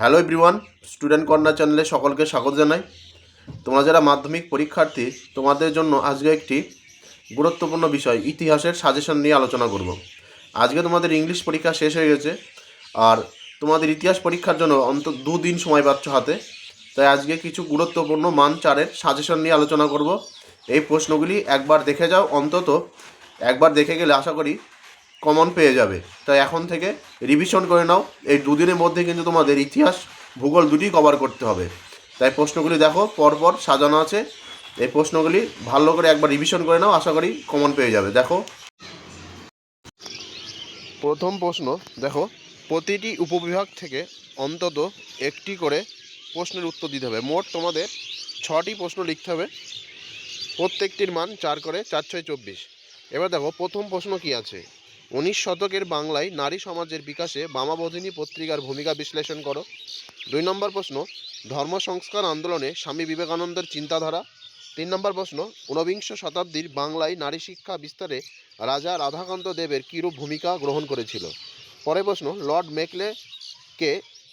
Hello everyone, student corner চ্যানেলে সকলকে স্বাগত জানাই। তোমরা যারা মাধ্যমিক পরীক্ষার্থী, তোমাদের জন্য আজকে একটি গুরুত্বপূর্ণ বিষয়, ইতিহাসের সাজেশন নিয়ে আলোচনা করব। আজকে তোমাদের ইংলিশ পরীক্ষা শেষ হয়ে গেছে, আর তোমাদের ইতিহাস পরীক্ষার জন্য অন্তত দুদিন সময় পাচ্ছ হাতে। তাই আজকে কিছু গুরুত্বপূর্ণ মান চারের সাজেশন নিয়ে আলোচনা করব। এই প্রশ্নগুলি একবার দেখে যাও, অন্তত একবার দেখে গেলে আশা করি কমন পেয়ে যাবে। তাই এখন থেকে রিভিশন করে নাও। এই দুদিনের মধ্যে কিন্তু তোমাদের ইতিহাস, ভূগোল দুটি কভার করতে হবে। তাই প্রশ্নগুলি দেখো, পরপর সাজানো আছে। এই প্রশ্নগুলি ভালো করে একবার রিভিশন করে নাও, আশা করি কমন পেয়ে যাবে। দেখো। প্রথম প্রশ্ন, দেখো, প্রতিটি উপবিভাগ থেকে অন্তত একটি করে প্রশ্নের উত্তর দিতে হবে। মোট তোমাদের ছটি প্রশ্ন লিখতে হবে। প্রত্যেকটির মান চার করে চার ছয় চব্বিশ। এবার দেখো, প্রথম প্রশ্ন কি আছে? উনিশ শতকের বাংলায় নারী সমাজের বিকাশে বামাবোধিনী পত্রিকার ভূমিকা বিশ্লেষণ করো। দুই নম্বর প্রশ্ন, ধর্ম সংস্কার আন্দোলনে স্বামী বিবেকানন্দের চিন্তাধারা। তিন নম্বর প্রশ্ন, ঊনবিংশ শতাব্দীর বাংলায় নারী শিক্ষা বিস্তারে রাজা রাধাকান্ত দেবের কীরূপ ভূমিকা গ্রহণ করেছিল? পরে প্রশ্ন, লর্ড মেকলে কে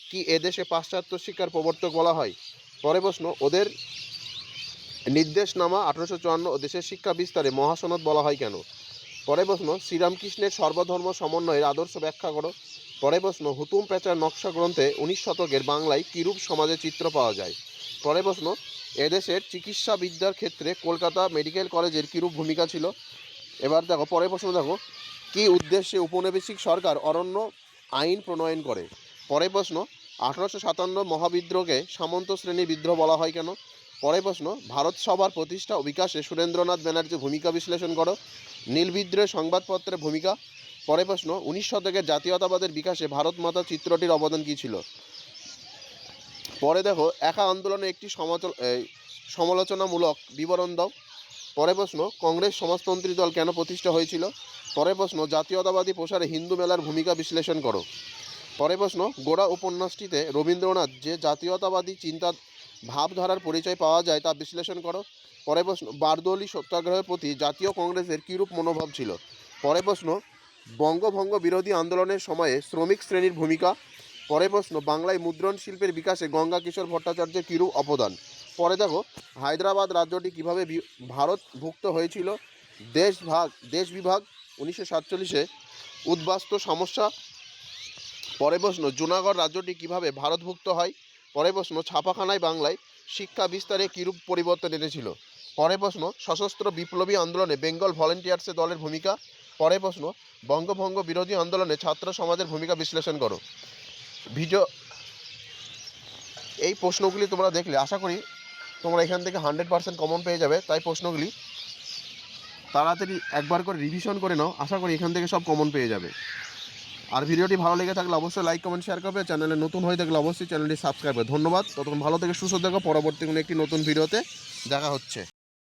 কি এদেশে পাশ্চাত্য শিক্ষার প্রবর্তক বলা হয়? পরে প্রশ্ন, ওদের নির্দেশনামা আঠারোশো চুয়ান্ন ও দেশের শিক্ষা বিস্তারে মহাসনদ বলা হয় কেন? পরে প্রশ্ন, শ্রীরামকৃষ্ণের সর্বধর্ম সমন্বয়ের আদর্শ ব্যাখ্যা করো। পরে প্রশ্ন, হুতুম পেঁচার নকশা গ্রন্থে উনিশ শতকের বাংলায় কিরূপ সমাজের চিত্র পাওয়া যায়? পরে প্রশ্ন, এদেশের চিকিৎসা বিদ্যার ক্ষেত্রে কলকাতা মেডিকেল কলেজের কিরূপ ভূমিকা ছিল? এবার দেখো, পরে প্রশ্ন দেখো, কি উদ্দেশ্যে উপনিবেশিক সরকার অরণ্য আইন প্রণয়ন করে? পরে প্রশ্ন, আঠারোশো সাতান্ন মহাবিদ্রোহকে সামন্ত শ্রেণি বিদ্রোহ বলা হয় কেন? পরে প্রশ্ন, ভারত সভার প্রতিষ্ঠা ও বিকাশে সুরেন্দ্রনাথ ব্যানার্জির ভূমিকা বিশ্লেষণ করো। নীল বিদ্রোহের সংবাদপত্রের ভূমিকা। পরে প্রশ্ন, উনিশ শতকের জাতীয়তাবাদের বিকাশে ভারত মাতা চিত্রটির অবদান কী ছিল? পরে দেখো, একা আন্দোলনে একটি সমাচল সমালোচনামূলক বিবরণ দাও। পরে প্রশ্ন, কংগ্রেস সমাজতন্ত্রী দল কেন প্রতিষ্ঠা হয়েছিল? পরে প্রশ্ন, জাতীয়তাবাদী প্রসারে হিন্দু মেলার ভূমিকা বিশ্লেষণ করো। পরে প্রশ্ন, গোড়া উপন্যাসটিতে রবীন্দ্রনাথ যে জাতীয়তাবাদী চিন্তা ভাবধারার পরিচয় পাওয়া যায়, তা বিশ্লেষণ করো। পরে প্রশ্ন, বারদৌলি সত্যাগ্রহের প্রতি জাতীয় কংগ্রেসের কীরূপ মনোভাব ছিল? পরে প্রশ্ন, বঙ্গভঙ্গ বিরোধী আন্দোলনের সময়ে শ্রমিক শ্রেণির ভূমিকা? পরে প্রশ্ন, বাংলায় মুদ্রণ শিল্পের বিকাশে গঙ্গা কিশোর ভট্টাচার্যের কীরূপ অবদান? পরে দেখো, হায়দ্রাবাদ রাজ্যটি কীভাবে বি- ভারতভুক্ত হয়েছিল? দেশ ভাগ, দেশ বিভাগ, উনিশশো সাতচল্লিশে উদ্বাস্তু সমস্যা। পরে প্রশ্ন, জুনাগড় রাজ্যটি কীভাবে ভারতভুক্ত হয়? পরে প্রশ্ন, ছাপাখানায় বাংলায় শিক্ষা বিস্তারে কিরূপ পরিবর্তন এনেছিল? পরে প্রশ্ন, সশস্ত্র বিপ্লবী আন্দোলনে বেঙ্গল ভলেন্টিয়ার্সের দলের ভূমিকা? পরে প্রশ্ন, বঙ্গভঙ্গ বিরোধী আন্দোলনে ছাত্র সমাজের ভূমিকা বিশ্লেষণ করো। ভিডিও, এই প্রশ্নগুলি তোমরা দেখলে, আশা করি তোমরা এখান থেকে হান্ড্রেড পার্সেন্ট কমন পেয়ে যাবে। তাই প্রশ্নগুলি তাড়াতাড়ি একবার করে রিভিশন করে নাও, আশা করি এখান থেকে সব কমন পেয়ে যাবে। আর ভিডিওটি ভালো লেগে থাকলে অবশ্যই লাইক কমেন্ট শেয়ার করবে। চ্যানেলে নতুন হয়ে থাকলে অবশ্যই চ্যানেলটি সাবস্ক্রাইব করবে। ধন্যবাদ। ততক্ষণ ভালো থেকে সুস্থ থাকো। পরবর্তী কোনো একটি নতুন ভিডিওতে দেখা হচ্ছে।